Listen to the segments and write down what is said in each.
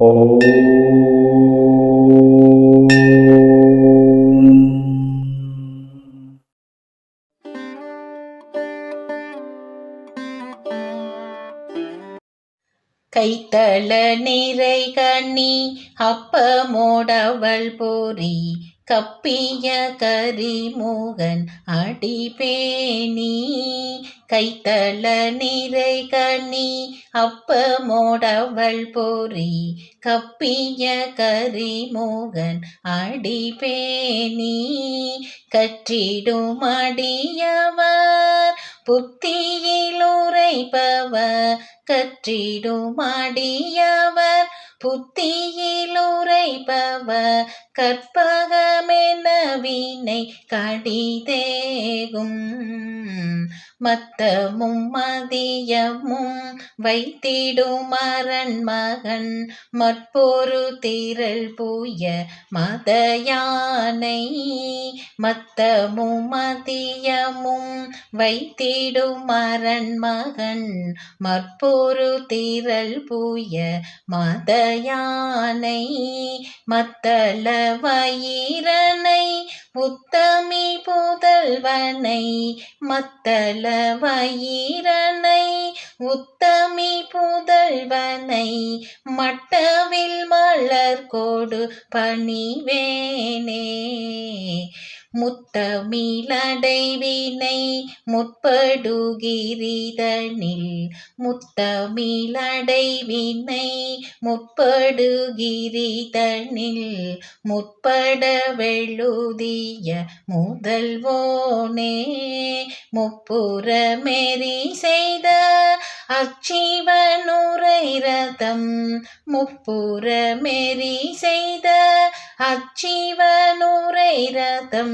oh. கைத்தள நிறை கண்ணி அப்பமோடவள் பொறி கப்பிய கரிமுகன் அடிபேணி. கைத்தள நிறை கண்ணி அப்பமோடவள் பொறி கப்பிய கரிமுகன் அடிபேணி. கற்றிடும் அடியவர் புத்தியில் உரைப்பவர் கற்றிடும் அடியவர் கற்பகமெனவினை கடிதேகும். மத்தமும் மதியமும் வைத்திடும் அரண் மகன் மற்பொரு திரள் பூய மத யானை மத்தமும் மதியமும் வைத்திடும் அரண் மகன் மற்பொரு திரள் பூய மத யானை மத்தள வயிரனை உத்தமி புதல்வனை மத்தள வயிரனை உத்தமி புதல்வனை மட்டவில் மலர் கொடு பணிவேனே. முத்தமிழடைவினை முற்படுகிரிதனில் முத்தமிழடைவினை முற்படுகிரிதனில் முற்பட வெள்ளுதிய முதல்வோனே முப்புறமெறி செய்த அச்சிவனுரை ரதம் முப்புறமெறி செய்த அச்சிவனுரை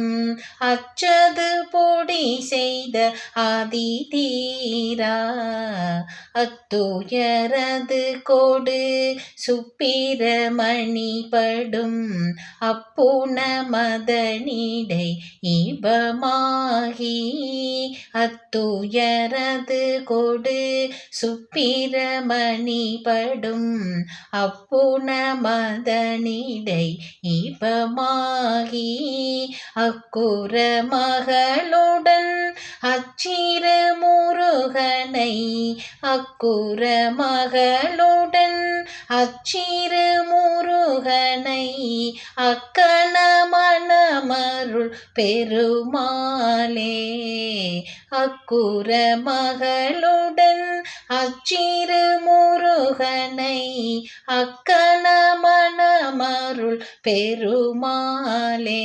ரதம் அச்சது பொடி செய்த ஆதி தீரா அத்துயரது கொடு சுப்பிர மணிபடும் அப்புன மதனிடை இபமாகி. அத்துயரது கொடு சுப்பிர மணிபடும் அப்புன மதனிடை இபமாகி. அக்குரமா மகளுடன் அச்சிறு முருகனை அக்குற மகளுடன் அச்சிறு முருகனை அக்கண மணமருள் பெருமாளே. அக்குற மகளுடன் அச்சிறு முருகனை அக்கண மணமருள் பெருமாளே.